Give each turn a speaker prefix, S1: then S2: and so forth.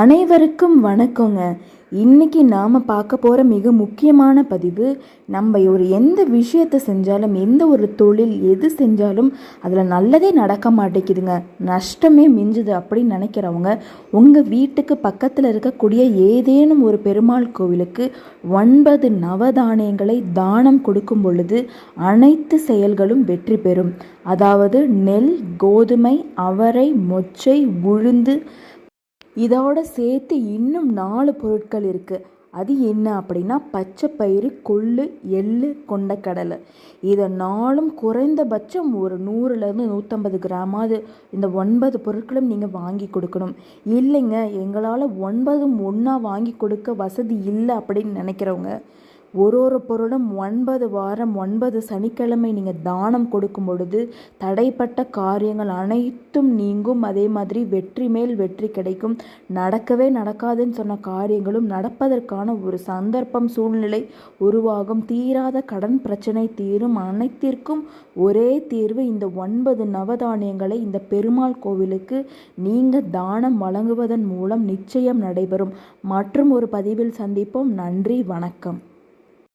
S1: அனைவருக்கும் வணக்கங்க. இன்னைக்கு நாம் பார்க்க போகிற மிக முக்கியமான பதிவு நம்ம ஒரு எந்த விஷயத்தை செஞ்சாலும் எந்த ஒரு தொழில் எது செஞ்சாலும் அதில் நல்லதே நடக்க மாட்டேங்குதுங்க. நஷ்டமே மிஞ்சுது அப்படின்னு நினைக்கிறவங்க உங்கள் வீட்டுக்கு பக்கத்தில் இருக்கக்கூடிய ஏதேனும் ஒரு பெருமாள் கோவிலுக்கு ஒன்பது நவதானியங்களை தானம் கொடுக்கும் பொழுது அனைத்து செயல்களும் வெற்றி பெறும். அதாவது நெல் கோதுமை அவரை மொச்சை உளுந்து இதோட சேர்த்து இன்னும் நாலு பொருட்கள் இருக்குது அது என்ன அப்படின்னா பச்சை பயிறு கொள்ளு எள்ளு கொண்டக்கடலை. இதை நாளும் குறைந்தபட்சம் ஒரு நூறுலேருந்து நூற்றம்பது கிராமாவது இந்த ஒன்பது பொருட்களும் நீங்கள் வாங்கி கொடுக்கணும். இல்லைங்க எங்களால் ஒன்பதும் ஒன்றா வாங்கி கொடுக்க வசதி இல்லை அப்படின்னு நினைக்கிறவங்க ஒரு ஒரு பொருளும் ஒன்பது வாரம் ஒன்பது சனிக்கிழமை நீங்கள் தானம் கொடுக்கும் பொழுது தடைப்பட்ட காரியங்கள் அனைத்தும் நீங்கும். அதே மாதிரி வெற்றி மேல் வெற்றி கிடைக்கும். நடக்கவே நடக்காதுன்னு சொன்ன காரியங்களும் நடப்பதற்கான ஒரு சந்தர்ப்பம் சூழ்நிலை உருவாகும். தீராத கடன் பிரச்சனை தீரும். அனைத்திற்கும் ஒரே தீர்வு இந்த ஒன்பது நவதானியங்களை இந்த பெருமாள் கோவிலுக்கு நீங்கள் தானம் வழங்குவதன் மூலம் நிச்சயம் நடைபெறும். மற்றும் ஒரு பதிவில் சந்திப்போம். நன்றி வணக்கம்.